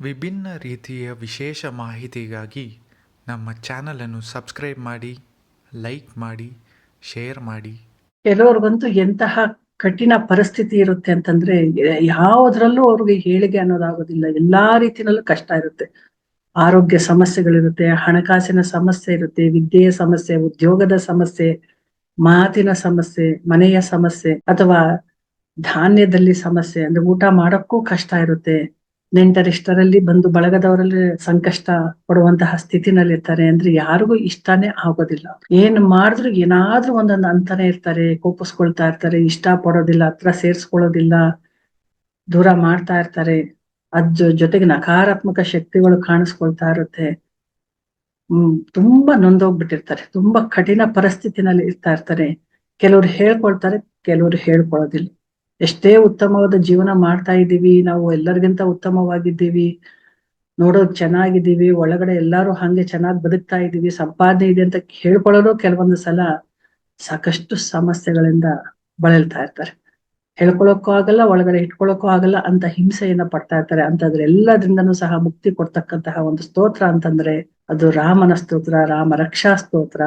ವಿಭಿನ್ನ ರೀತಿಯ ವಿಶೇಷ ಮಾಹಿತಿಗಾಗಿ ನಮ್ಮ ಚಾನಲನ್ನು ಸಬ್ಸ್ಕ್ರೈಬ್ ಮಾಡಿ, ಲೈಕ್ ಮಾಡಿ, ಶೇರ್ ಮಾಡಿ. ಕೆಲವ್ರಿಗಂತೂ ಎಂತಹ ಕಠಿಣ ಪರಿಸ್ಥಿತಿ ಇರುತ್ತೆ ಅಂತಂದ್ರೆ, ಯಾವುದ್ರಲ್ಲೂ ಅವ್ರಿಗೆ ಹೇಳಿಕೆ ಅನ್ನೋದಾಗೋದಿಲ್ಲ. ಎಲ್ಲಾ ರೀತಿನಲ್ಲೂ ಕಷ್ಟ ಇರುತ್ತೆ. ಆರೋಗ್ಯ ಸಮಸ್ಯೆಗಳಿರುತ್ತೆ, ಹಣಕಾಸಿನ ಸಮಸ್ಯೆ ಇರುತ್ತೆ, ವಿದ್ಯೆಯ ಸಮಸ್ಯೆ, ಉದ್ಯೋಗದ ಸಮಸ್ಯೆ, ಮಾತಿನ ಸಮಸ್ಯೆ, ಮನೆಯ ಸಮಸ್ಯೆ ಅಥವಾ ಧಾನ್ಯದಲ್ಲಿ ಸಮಸ್ಯೆ, ಅಂದ್ರೆ ಊಟ ಮಾಡಕ್ಕೂ ಕಷ್ಟ ಇರುತ್ತೆ. ನೆಂಟರಿಷ್ಟರಲ್ಲಿ ಬಂದು ಬಳಗದವರಲ್ಲಿ ಸಂಕಷ್ಟ ಪಡುವಂತಹ ಸ್ಥಿತಿನಲ್ಲಿ ಇರ್ತಾರೆ ಅಂದ್ರೆ ಯಾರಿಗೂ ಇಷ್ಟನೇ ಆಗೋದಿಲ್ಲ. ಏನ್ ಮಾಡಿದ್ರು ಏನಾದ್ರೂ ಒಂದೊಂದು ಅಂತಾನೆ ಇರ್ತಾರೆ, ಕೋಪಿಸ್ಕೊಳ್ತಾ ಇರ್ತಾರೆ, ಇಷ್ಟ ಪಡೋದಿಲ್ಲ, ಹತ್ರ ಸೇರ್ಸ್ಕೊಳ್ಳೋದಿಲ್ಲ, ದೂರ ಮಾಡ್ತಾ ಇರ್ತಾರೆ. ಅದ್ ಜೊತೆಗೆ ನಕಾರಾತ್ಮಕ ಶಕ್ತಿಗಳು ಕಾಣಿಸ್ಕೊಳ್ತಾ ಇರುತ್ತೆ. ಹ್ಮ್, ತುಂಬಾ ನೊಂದೋಗ್ಬಿಟ್ಟಿರ್ತಾರೆ, ತುಂಬಾ ಕಠಿಣ ಪರಿಸ್ಥಿತಿನಲ್ಲಿ ಇರ್ತಾ ಇರ್ತಾರೆ. ಕೆಲವ್ರು ಹೇಳ್ಕೊಳ್ತಾರೆ, ಕೆಲವ್ರು ಹೇಳ್ಕೊಳ್ಳೋದಿಲ್ಲ ಎಷ್ಟೇ ಉತ್ತಮವಾದ ಜೀವನ ಮಾಡ್ತಾ ಇದ್ದೀವಿ, ನಾವು ಎಲ್ಲರಿಗಿಂತ ಉತ್ತಮವಾಗಿದ್ದೀವಿ ನೋಡೋಕ್ ಚೆನ್ನಾಗಿದ್ದೀವಿ, ಒಳಗಡೆ ಎಲ್ಲಾರು ಹಂಗೆ ಚೆನ್ನಾಗಿ ಬದುಕ್ತಾ ಇದ್ದೀವಿ, ಸಂಪಾದನೆ ಇದೆ ಅಂತ ಹೇಳ್ಕೊಳ್ಳೋರು ಕೆಲವೊಂದು ಸಲ ಸಾಕಷ್ಟು ಸಮಸ್ಯೆಗಳಿಂದ ಬಳಲ್ತಾ ಇರ್ತಾರೆ. ಹೇಳ್ಕೊಳಕ್ಕೂ ಆಗಲ್ಲ, ಒಳಗಡೆ ಇಟ್ಕೊಳಕ್ಕೂ ಆಗಲ್ಲ ಅಂತ ಹಿಂಸೆಯನ್ನ ಪಡ್ತಾ ಇರ್ತಾರೆ. ಅಂತಂದ್ರೆ ಎಲ್ಲದ್ರಿಂದನೂ ಸಹ ಮುಕ್ತಿ ಕೊಡ್ತಕ್ಕಂತಹ ಒಂದು ಸ್ತೋತ್ರ ಅಂತಂದ್ರೆ ಅದು ರಾಮನ ಸ್ತೋತ್ರ ರಾಮ ರಕ್ಷಾ ಸ್ತೋತ್ರ.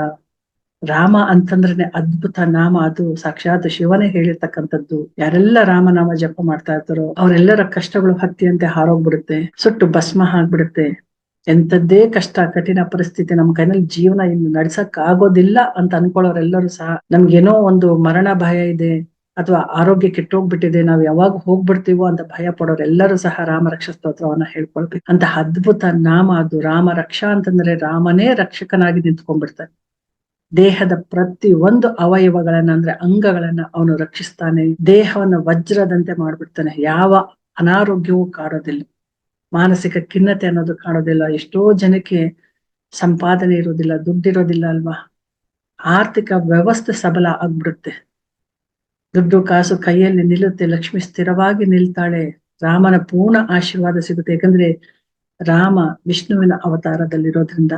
ರಾಮ ಅಂತಂದ್ರೆ ಅದ್ಭುತ ನಾಮ ಅದು. ಸಾಕ್ಷಾತ್ ಶಿವನೇ ಹೇಳಿರ್ತಕ್ಕಂಥದ್ದು. ಯಾರೆಲ್ಲ ರಾಮನಾಮ ಜಪ ಮಾಡ್ತಾ ಇರ್ತಾರೋ, ಅವರೆಲ್ಲರ ಕಷ್ಟಗಳು ಹತ್ತಿಯಂತೆ ಹಾರೋಗ್ಬಿಡುತ್ತೆ. ಸುಟ್ಟು ಭಸ್ಮ ಆಗ್ಬಿಡುತ್ತೆ. ಎಂತದ್ದೇ ಕಷ್ಟ, ಕಠಿಣ ಪರಿಸ್ಥಿತಿ ನಮ್ಮ ಕೈನಲ್ಲಿ ಜೀವನ ಇನ್ನು ನಡ್ಸಕ್ ಆಗೋದಿಲ್ಲ ಅಂತ ಅನ್ಕೊಳ್ಳೋರೆಲ್ಲರೂ ಸಹ ನಮ್ಗೇನೋ ಒಂದು ಮರಣ ಭಯ ಇದೆ, ಅಥವಾ ಆರೋಗ್ಯ ಕೆಟ್ಟೋಗ್ಬಿಟ್ಟಿದೆ, ನಾವ್ ಯಾವಾಗ ಹೋಗ್ಬಿಡ್ತೀವೋ ಅಂತ ಭಯ ಪಡೋರೆಲ್ಲರೂ ಸಹ ರಾಮ ರಕ್ಷಾ ಸ್ತೋತ್ರವನ್ನ ಹೇಳ್ಕೊಳ್ಬೇಕು. ಅಂತ ಅದ್ಭುತ ನಾಮ ಅದು. ರಾಮ ರಕ್ಷಾ ಅಂತಂದ್ರೆ ರಾಮನೇ ರಕ್ಷಕನಾಗಿ ನಿಂತ್ಕೊಂಡ್ಬಿಡ್ತಾನೆ ದೇಹದ ಪ್ರತಿ ಒಂದು ಅವಯವಗಳನ್ನ ಅಂದ್ರೆ ಅಂಗಗಳನ್ನ ಅವನು ರಕ್ಷಿಸ್ತಾನೆ. ದೇಹವನ್ನ ವಜ್ರದಂತೆ ಮಾಡ್ಬಿಡ್ತಾನೆ. ಯಾವ ಅನಾರೋಗ್ಯವೂ ಕಾಡೋದಿಲ್ಲ. ಮಾನಸಿಕ ಖಿನ್ನತೆ ಅನ್ನೋದು ಕಾಣೋದಿಲ್ಲ ಎಷ್ಟೋ ಜನಕ್ಕೆ ಸಂಪಾದನೆ ಇರೋದಿಲ್ಲ, ದುಡ್ಡಿರೋದಿಲ್ಲ ಅಲ್ವಾ? ಆರ್ಥಿಕ ವ್ಯವಸ್ಥೆ ಸಬಲ ಆಗ್ಬಿಡುತ್ತೆ. ದುಡ್ಡು, ಕಾಸು ಕೈಯಲ್ಲಿ ನಿಲ್ಲುತ್ತೆ. ಲಕ್ಷ್ಮಿ ಸ್ಥಿರವಾಗಿ ನಿಲ್ತಾಳೆ. ರಾಮನ ಪೂರ್ಣ ಆಶೀರ್ವಾದ ಸಿಗುತ್ತೆ. ಯಾಕಂದ್ರೆ ರಾಮ ವಿಷ್ಣುವಿನ ಅವತಾರದಲ್ಲಿರೋದ್ರಿಂದ.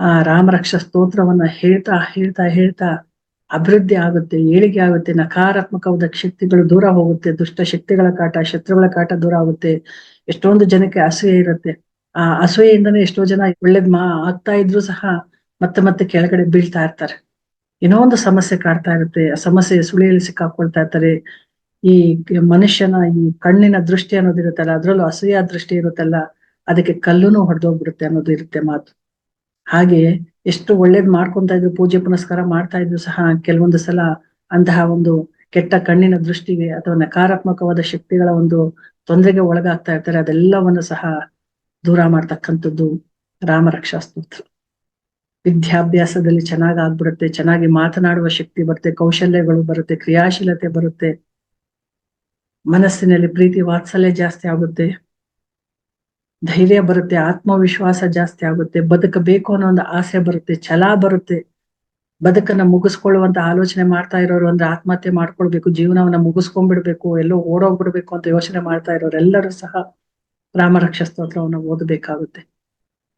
ಆ ರಾಮರಕ್ಷ ಸ್ತೋತ್ರವನ್ನ ಹೇಳ್ತಾ ಹೇಳ್ತಾ ಹೇಳ್ತಾ ಅಭಿವೃದ್ಧಿ ಆಗುತ್ತೆ, ಏಳಿಗೆ ಆಗುತ್ತೆ ನಕಾರಾತ್ಮಕವಾದ ಶಕ್ತಿಗಳು ದೂರ ಹೋಗುತ್ತೆ, ದುಷ್ಟ ಶಕ್ತಿಗಳ ಕಾಟ, ಶತ್ರುಗಳ ಕಾಟ ದೂರ ಆಗುತ್ತೆ, ಎಷ್ಟೊಂದು ಜನಕ್ಕೆ ಅಸೂಯೆ ಇರುತ್ತೆ. ಆ ಅಸೂಯೆಯಿಂದನೇ ಎಷ್ಟೋ ಜನ ಒಳ್ಳೇದ್ ಮಾ ಆಗ್ತಾ ಇದ್ರು ಸಹ ಮತ್ತೆ ಮತ್ತೆ ಕೆಳಗಡೆ ಬೀಳ್ತಾ ಇರ್ತಾರೆ. ಏನೋ ಒಂದು ಸಮಸ್ಯೆ ಕಾಡ್ತಾ ಇರುತ್ತೆ, ಆ ಸಮಸ್ಯೆ ಸುಳಿಯಲ್ಲಿ ಸಿಕ್ಕಾಕೊಳ್ತಾ ಇರ್ತಾರೆ. ಈ ಮನುಷ್ಯನ ಈ ಕಣ್ಣಿನ ದೃಷ್ಟಿ ಅನ್ನೋದಿರುತ್ತಲ್ಲ ಅದ್ರಲ್ಲೂ ಅಸೂಯ ದೃಷ್ಟಿ ಇರುತ್ತಲ್ಲ, ಅದಕ್ಕೆ ಕಲ್ಲುನು ಹೊಡೆದೋಗ್ಬಿಡುತ್ತೆ ಅನ್ನೋದು ಇರುತ್ತೆ ಮಾತು. ಹಾಗೆ ಎಷ್ಟು ಒಳ್ಳೇದ್ ಮಾಡ್ಕೊಂತ ಇದ್ರು, ಪೂಜೆ ಪುನಸ್ಕಾರ ಮಾಡ್ತಾ ಇದ್ರು ಸಹ ಕೆಲವೊಂದು ಸಲ ಅಂತಹ ಒಂದು ಕೆಟ್ಟ ಕಣ್ಣಿನ ದೃಷ್ಟಿಗೆ ಅಥವಾ ನಕಾರಾತ್ಮಕವಾದ ಶಕ್ತಿಗಳ ಒಂದು ತೊಂದರೆಗೆ ಒಳಗಾಗ್ತಾ ಇರ್ತಾರೆ. ಅದೆಲ್ಲವನ್ನು ಸಹ ದೂರ ಮಾಡ್ತಕ್ಕಂಥದ್ದು ರಾಮರಕ್ಷಾ ಸ್ತೋತ್ರ. ವಿದ್ಯಾಭ್ಯಾಸದಲ್ಲಿ ಚೆನ್ನಾಗಿ ಆಗ್ಬಿಡುತ್ತೆ, ಚೆನ್ನಾಗಿ ಮಾತನಾಡುವ ಶಕ್ತಿ ಬರುತ್ತೆ, ಕೌಶಲ್ಯಗಳು ಬರುತ್ತೆ, ಕ್ರಿಯಾಶೀಲತೆ ಬರುತ್ತೆ. ಮನಸ್ಸಿನಲ್ಲಿ ಪ್ರೀತಿ, ವಾತ್ಸಲ್ಯ ಜಾಸ್ತಿ ಆಗುತ್ತೆ. ಧೈರ್ಯ ಬರುತ್ತೆ, ಆತ್ಮವಿಶ್ವಾಸ ಜಾಸ್ತಿ ಆಗುತ್ತೆ, ಬದುಕಬೇಕು ಅನ್ನೋ ಒಂದು ಆಸೆ ಬರುತ್ತೆ, ಛಲ ಬರುತ್ತೆ. ಬದುಕನ್ನ ಮುಗಿಸ್ಕೊಳ್ಳುವಂತ ಆಲೋಚನೆ ಮಾಡ್ತಾ ಇರೋರು ಅಂದ್ರೆ ಆತ್ಮಹತ್ಯೆ ಮಾಡ್ಕೊಳ್ಬೇಕು, ಜೀವನವನ್ನ ಮುಗಿಸ್ಕೊಂಡ್ಬಿಡ್ಬೇಕು, ಎಲ್ಲೋ ಓಡೋಗ್ಬಿಡ್ಬೇಕು ಅಂತ ಯೋಚನೆ ಮಾಡ್ತಾ ಇರೋರೆಲ್ಲರೂ ಸಹ ರಾಮರಕ್ಷ ಸ್ತೋತ್ರವನ್ನು ಓದಬೇಕಾಗುತ್ತೆ.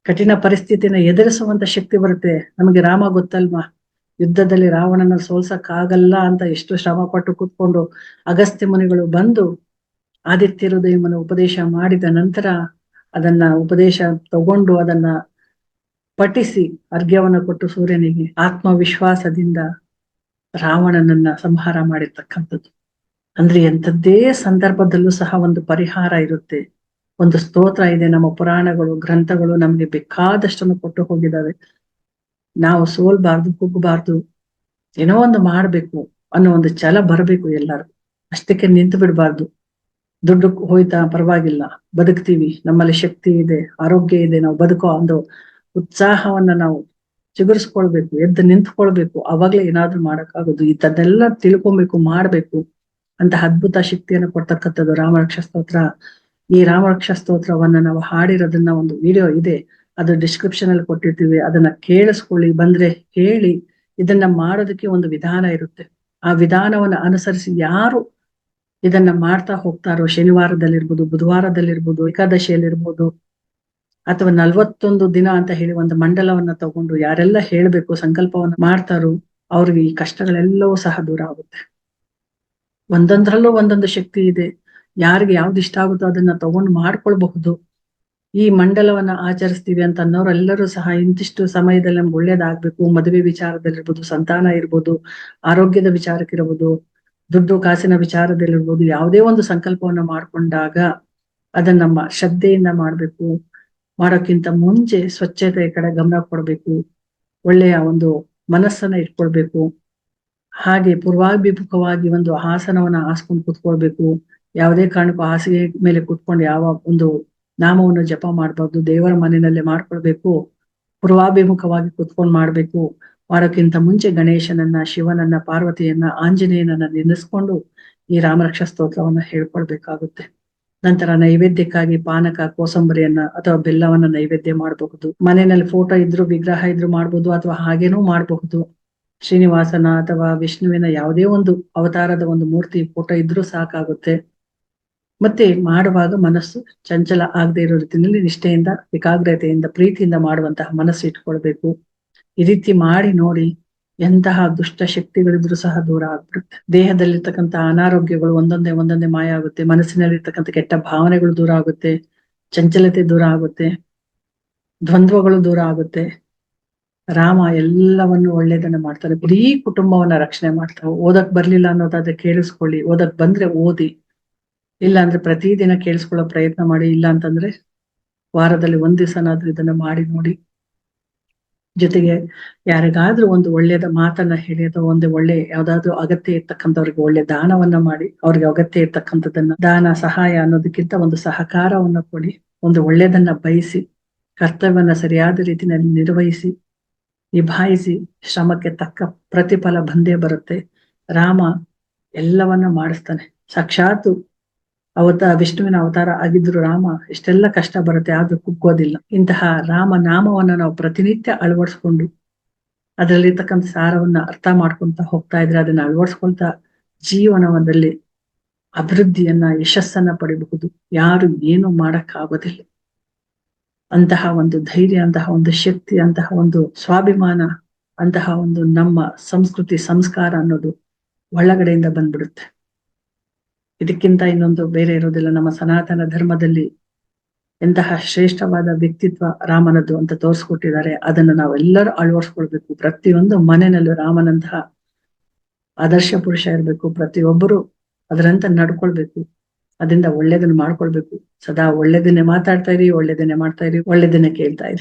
ಕಠಿಣ ಪರಿಸ್ಥಿತಿನ ಎದುರಿಸುವಂತ ಶಕ್ತಿ ಬರುತ್ತೆ. ನಮಗೆ ರಾಮ ಗೊತ್ತಲ್ವಾ? ಯುದ್ಧದಲ್ಲಿ ರಾವಣನ ಸೋಲ್ಸಕ್ಕಾಗಲ್ಲ ಅಂತ ಎಷ್ಟು ಶ್ರಮ ಪಟ್ಟು ಕೂತ್ಕೊಂಡು ಅಗಸ್ತ್ಯ ಮುನಿಗಳು ಬಂದು ಆದಿತ್ಯ ಹೃದಯಮನ ಉಪದೇಶ ಮಾಡಿದ ನಂತರ ಅದನ್ನ ಉಪದೇಶ ತಗೊಂಡು ಅದನ್ನ ಪಠಿಸಿ ಅರ್ಘ್ಯವನ್ನು ಕೊಟ್ಟು ಸೂರ್ಯನಿಗೆ ಆತ್ಮವಿಶ್ವಾಸದಿಂದ ರಾವಣನನ್ನ ಸಂಹಾರ ಮಾಡಿರ್ತಕ್ಕಂಥದ್ದು. ಅಂದ್ರೆ ಎಂಥದ್ದೇ ಸಂದರ್ಭದಲ್ಲೂ ಸಹ ಒಂದು ಪರಿಹಾರ ಇರುತ್ತೆ. ಒಂದು ಸ್ತೋತ್ರ ಇದೆ, ನಮ್ಮ ಪುರಾಣಗಳು, ಗ್ರಂಥಗಳು ನಮ್ಗೆ ಬೇಕಾದಷ್ಟನ್ನು ಕೊಟ್ಟು ಹೋಗಿದ್ದಾವೆ. ನಾವು ಸೋಲ್ಬಾರ್ದು ಕುಗ್ಗಬಾರ್ದು ಏನೋ ಒಂದು ಮಾಡ್ಬೇಕು ಅನ್ನೋ ಒಂದು ಛಲ ಬರಬೇಕು ಎಲ್ಲರೂ. ಅಷ್ಟಕ್ಕೆ ನಿಂತು ಬಿಡಬಾರ್ದು. ದುಡ್ಡು ಹೋಯ್ತಾ ಪರವಾಗಿಲ್ಲ. ಬದುಕ್ತೀವಿ. ನಮ್ಮಲ್ಲಿ ಶಕ್ತಿ ಇದೆ, ಆರೋಗ್ಯ ಇದೆ, ನಾವು ಬದುಕೋ ಒಂದು ಉತ್ಸಾಹವನ್ನ ನಾವು ಚಿಗುರಿಸ್ಕೊಳ್ಬೇಕು, ಎದ್ದು ನಿಂತ್ಕೊಳ್ಬೇಕು. ಅವಾಗ್ಲೇ ಏನಾದ್ರೂ ಮಾಡಕ್ಕಾಗೋದು. ಇದನ್ನೆಲ್ಲ ತಿಳ್ಕೊಬೇಕು, ಮಾಡ್ಬೇಕು ಅಂತ ಅದ್ಭುತ ಶಕ್ತಿಯನ್ನು ಕೊಡ್ತಕ್ಕಂಥದ್ದು ರಾಮರಕ್ಷ ಸ್ತೋತ್ರ ಈ ರಾಮರಕ್ಷ ಸ್ತೋತ್ರವನ್ನ ನಾವು ಹಾಡಿರೋದನ್ನ ಒಂದು ವಿಡಿಯೋ ಇದೆ. ಅದು ಡಿಸ್ಕ್ರಿಪ್ಷನ್ ಅಲ್ಲಿ ಕೊಟ್ಟಿರ್ತೀವಿ. ಅದನ್ನ ಕೇಳಿಸ್ಕೊಳ್ಳಿ, ಬಂದ್ರೆ ಹೇಳಿ ಇದನ್ನ ಮಾಡೋದಕ್ಕೆ ಒಂದು ವಿಧಾನ ಇರುತ್ತೆ. ಆ ವಿಧಾನವನ್ನ ಅನುಸರಿಸಿ ಯಾರು ಇದನ್ನ ಮಾಡ್ತಾ ಹೋಗ್ತಾರೋ ಶನಿವಾರದಲ್ಲಿರ್ಬೋದು, ಬುಧವಾರದಲ್ಲಿರ್ಬೋದು, ಏಕಾದಶಿಯಲ್ಲಿರ್ಬೋದು, ಅಥವಾ ನಲ್ವತ್ತೊಂದು ದಿನ ಅಂತ ಹೇಳಿ ಒಂದು ಮಂಡಲವನ್ನ ತಗೊಂಡು ಯಾರೆಲ್ಲ ಹೇಳ್ಬೇಕು, ಸಂಕಲ್ಪವನ್ನ ಮಾಡ್ತಾರೋ ಅವ್ರಿಗೆ ಈ ಕಷ್ಟಗಳೆಲ್ಲವೂ ಸಹ ದೂರ ಆಗುತ್ತೆ. ಒಂದೊಂದ್ರಲ್ಲೂ ಒಂದೊಂದು ಶಕ್ತಿ ಇದೆ. ಯಾರಿಗೆ ಯಾವ್ದು ಇಷ್ಟ ಆಗುತ್ತೋ ಅದನ್ನ ತಗೊಂಡು ಮಾಡ್ಕೊಳ್ಬಹುದು. ಈ ಮಂಡಲವನ್ನ ಆಚರಿಸ್ತೀವಿ ಅಂತ ಅನ್ನೋರೆಲ್ಲರೂ ಸಹ ಇಂತಿಷ್ಟು ಸಮಯದಲ್ಲಿ ನಮ್ಗೆ ಒಳ್ಳೇದಾಗ್ಬೇಕು, ಮದುವೆ ವಿಚಾರದಲ್ಲಿರ್ಬೋದು, ಸಂತಾನ ಇರ್ಬೋದು, ಆರೋಗ್ಯದ ವಿಚಾರಕ್ಕಿರ್ಬೋದು ದುಡ್ಡು ಕಾಸಿನ ವಿಚಾರದಲ್ಲಿರ್ಬೋದು, ಯಾವುದೇ ಒಂದು ಸಂಕಲ್ಪವನ್ನ ಮಾಡಿಕೊಂಡಾಗ ಅದನ್ನ ನಮ್ಮ ಶ್ರದ್ಧೆಯಿಂದ ಮಾಡಬೇಕು. ಮಾಡೋಕ್ಕಿಂತ ಮುಂಚೆ ಸ್ವಚ್ಛತೆಯ ಕಡೆ ಗಮನ ಕೊಡಬೇಕು. ಒಳ್ಳೆಯ ಒಂದು ಮನಸ್ಸನ್ನ ಇಟ್ಕೊಳ್ಬೇಕು. ಹಾಗೆ ಪೂರ್ವಾಭಿಮುಖವಾಗಿ ಒಂದು ಆಸನವನ್ನ ಹಾಸ್ಕೊಂಡು ಕುತ್ಕೊಳ್ಬೇಕು. ಯಾವುದೇ ಕಾರಣಕ್ಕೂ ಹಾಸಿಗೆ ಮೇಲೆ ಕುತ್ಕೊಂಡು ಯಾವ ಒಂದು ನಾಮವನ್ನು ಜಪ ಮಾಡಬಾರ್ದು, ದೇವರ ಮನೆಯಲ್ಲೇ ಮಾಡ್ಕೊಳ್ಬೇಕು. ಪೂರ್ವಾಭಿಮುಖವಾಗಿ ಕುತ್ಕೊಂಡು ಮಾಡ್ಬೇಕು. ಮಾಡೋಕ್ಕಿಂತ ಮುಂಚೆ ಗಣೇಶನನ್ನ, ಶಿವನನ್ನ, ಪಾರ್ವತಿಯನ್ನ, ಆಂಜನೇಯನನ್ನ ನೆನೆಸ್ಕೊಂಡು ಈ ರಾಮರಕ್ಷಾ ಸ್ತೋತ್ರವನ್ನ ಹೇಳ್ಕೊಳ್ಬೇಕಾಗುತ್ತೆ. ನಂತರ ನೈವೇದ್ಯಕ್ಕಾಗಿ ಪಾನಕ, ಕೋಸಂಬರಿಯನ್ನ ಅಥವಾ ಬೆಲ್ಲವನ್ನ ನೈವೇದ್ಯ ಮಾಡಬಹುದು. ಮನೆಯಲ್ಲಿ ಫೋಟೋ ಇದ್ರು, ವಿಗ್ರಹ ಇದ್ರು ಮಾಡಬಹುದು ಅಥವಾ ಹಾಗೇನೂ ಮಾಡಬಹುದು. ಶ್ರೀನಿವಾಸನ ಅಥವಾ ವಿಷ್ಣುವಿನ ಯಾವುದೇ ಒಂದು ಅವತಾರದ ಒಂದು ಮೂರ್ತಿ ಫೋಟೋ ಇದ್ರೂ ಸಾಕಾಗುತ್ತೆ. ಮತ್ತೆ ಮಾಡುವಾಗ ಮನಸ್ಸು ಚಂಚಲ ಆಗದೆ ಇರೋ ರೀತಿಯಲ್ಲಿ ನಿಷ್ಠೆಯಿಂದ, ಏಕಾಗ್ರತೆಯಿಂದ, ಪ್ರೀತಿಯಿಂದ ಮಾಡುವಂತಹ ಮನಸ್ಸು ಇಟ್ಕೊಳ್ಬೇಕು. ಈ ರೀತಿ ಮಾಡಿ ನೋಡಿ ಎಂತಹ ದುಷ್ಟ ಶಕ್ತಿಗಳಿದ್ರು ಸಹ ದೂರ ಆಗ್ಬಿಡುತ್ತೆ. ದೇಹದಲ್ಲಿರ್ತಕ್ಕಂಥ ಅನಾರೋಗ್ಯಗಳು ಒಂದೊಂದೇ ಒಂದೊಂದೇ ಮಾಯ ಆಗುತ್ತೆ, ಮನಸ್ಸಿನಲ್ಲಿರ್ತಕ್ಕಂಥ ಕೆಟ್ಟ ಭಾವನೆಗಳು ದೂರ ಆಗುತ್ತೆ, ಚಂಚಲತೆ ದೂರ ಆಗುತ್ತೆ, ದ್ವಂದ್ವಗಳು ದೂರ ಆಗುತ್ತೆ. ರಾಮ ಎಲ್ಲವನ್ನು ಒಳ್ಳೇದನ್ನ ಮಾಡ್ತಾರೆ. ಇಡೀ ಕುಟುಂಬವನ್ನ ರಕ್ಷಣೆ ಮಾಡ್ತಾವೆ ಓದಕ್ ಬರ್ಲಿಲ್ಲ ಅನ್ನೋದಾದ್ರೆ ಕೇಳಿಸ್ಕೊಳ್ಳಿ. ಓದಕ್ ಬಂದ್ರೆ ಓದಿ. ಇಲ್ಲ ಅಂದ್ರೆ ಪ್ರತಿದಿನ ಕೇಳಿಸ್ಕೊಳ್ಳೋ ಪ್ರಯತ್ನ ಮಾಡಿ. ಇಲ್ಲ ಅಂತಂದ್ರೆ ವಾರದಲ್ಲಿ ಒಂದ್ ದಿವಸನಾದ್ರೂ ಇದನ್ನ ಮಾಡಿ ನೋಡಿ. ಜೊತೆಗೆ ಯಾರಿಗಾದ್ರೂ ಒಂದು ಒಳ್ಳೆಯದ ಮಾತನ್ನ ಹೇಳಿ ಅಥವಾ ಒಂದು ಒಳ್ಳೆ ಯಾವ್ದಾದ್ರು ಅಗತ್ಯ ಇರ್ತಕ್ಕಂಥವ್ರಿಗೆ ಒಳ್ಳೆ ದಾನವನ್ನ ಮಾಡಿ ಅವ್ರಿಗೆ ಅಗತ್ಯ ಇರ್ತಕ್ಕಂಥದ್ದನ್ನ ದಾನ ಸಹಾಯ ಅನ್ನೋದಕ್ಕಿಂತ ಒಂದು ಸಹಕಾರವನ್ನ ಕೊಡಿ. ಒಂದು ಒಳ್ಳೇದನ್ನ ಬಯಸಿ ಕರ್ತವ್ಯವನ್ನ ಸರಿಯಾದ ರೀತಿಯಲ್ಲಿ ನಿರ್ವಹಿಸಿ, ನಿಭಾಯಿಸಿ, ಶ್ರಮಕ್ಕೆ ತಕ್ಕ ಪ್ರತಿಫಲ ಬಂದೇ ಬರುತ್ತೆ. ರಾಮ ಎಲ್ಲವನ್ನ ಮಾಡಿಸ್ತಾನೆ. ಸಾಕ್ಷಾತ್ ಅವತ ವಿಷ್ಣುವಿನ ಅವತಾರ ಆಗಿದ್ರು ರಾಮ ಇಷ್ಟೆಲ್ಲ ಕಷ್ಟ ಬರುತ್ತೆ ಆದ್ರೂ ಕುಗ್ಗೋದಿಲ್ಲ. ಇಂತಹ ರಾಮ ನಾಮವನ್ನ ನಾವು ಪ್ರತಿನಿತ್ಯ ಅಳವಡಿಸ್ಕೊಂಡು ಅದರಲ್ಲಿರ್ತಕ್ಕಂಥ ಸಾರವನ್ನ ಅರ್ಥ ಮಾಡ್ಕೊಂತ ಹೋಗ್ತಾ ಇದ್ರೆ ಅದನ್ನ ಅಳವಡಿಸ್ಕೊಳ್ತಾ ಜೀವನದಲ್ಲಿ ಅಭಿವೃದ್ಧಿಯನ್ನ, ಯಶಸ್ಸನ್ನ ಪಡಿಬಹುದು. ಯಾರು ಏನು ಮಾಡಕ್ ಆಗೋದಿಲ್ಲ ಅಂತಹ ಒಂದು ಧೈರ್ಯ, ಅಂತಹ ಒಂದು ಶಕ್ತಿ, ಅಂತಹ ಒಂದು ಸ್ವಾಭಿಮಾನ, ಅಂತಹ ಒಂದು ನಮ್ಮ ಸಂಸ್ಕೃತಿ, ಸಂಸ್ಕಾರ ಅನ್ನೋದು ಒಳಗಡೆಯಿಂದ ಬಂದ್ಬಿಡುತ್ತೆ. ಇದಕ್ಕಿಂತ ಇನ್ನೊಂದು ಬೇರೆ ಇರೋದಿಲ್ಲ ನಮ್ಮ ಸನಾತನ ಧರ್ಮದಲ್ಲಿ ಎಂತಹ ಶ್ರೇಷ್ಠವಾದ ವ್ಯಕ್ತಿತ್ವ ರಾಮನದ್ದು ಅಂತ ತೋರಿಸ್ಕೊಟ್ಟಿದ್ದಾರೆ. ಅದನ್ನು ನಾವೆಲ್ಲರೂ ಅಳವಡಿಸ್ಕೊಳ್ಬೇಕು. ಪ್ರತಿಯೊಂದು ಮನೆಯಲ್ಲೂ ರಾಮನಂತಹ ಆದರ್ಶ ಪುರುಷ ಇರಬೇಕು. ಪ್ರತಿಯೊಬ್ಬರು ಅದರಂತ ನಡ್ಕೊಳ್ಬೇಕು. ಅದರಿಂದ ಒಳ್ಳೇದನ್ನ ಮಾಡ್ಕೊಳ್ಬೇಕು. ಸದಾ ಒಳ್ಳೇದನ್ನೇ ಮಾತಾಡ್ತಾ ಇರಿ ಒಳ್ಳೇದನ್ನೇ ಮಾಡ್ತಾ ಇರಿ ಒಳ್ಳೇದನ್ನೇ ಕೇಳ್ತಾ ಇರಿ.